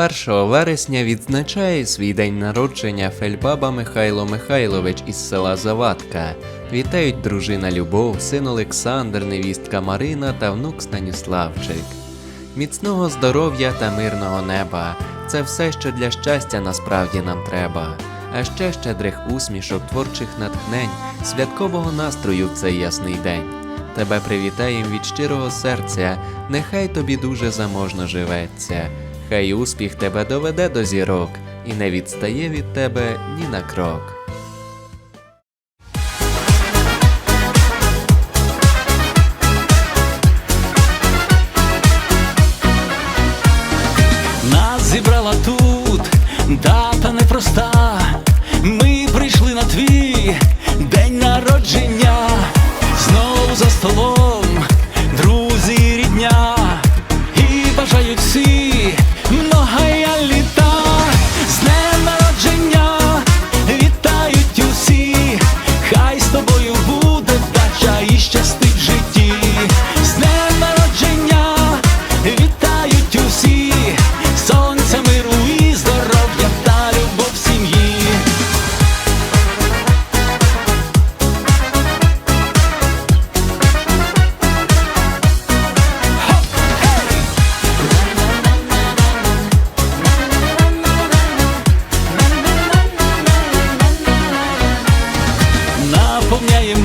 1 вересня відзначає свій день народження фельбаба Михайло Михайлович із села Завадка. Вітають дружина Любов, син Олександр, невістка Марина та внук Станіславчик. Міцного здоров'я та мирного неба це все, що для щастя насправді нам треба. А ще щедрих усмішок, творчих натхнень, святкового настрою в цей ясний день. Тебе привітаєм від щирого серця, нехай тобі дуже заможно живеться. Хай успіх тебе доведе до зірок і не відстає від тебе ні на крок. Нас зібрала тут дата непроста. Ми прийшли на твій день народження, знову за столом, друзі, рідня і бажають всі. zapomniałem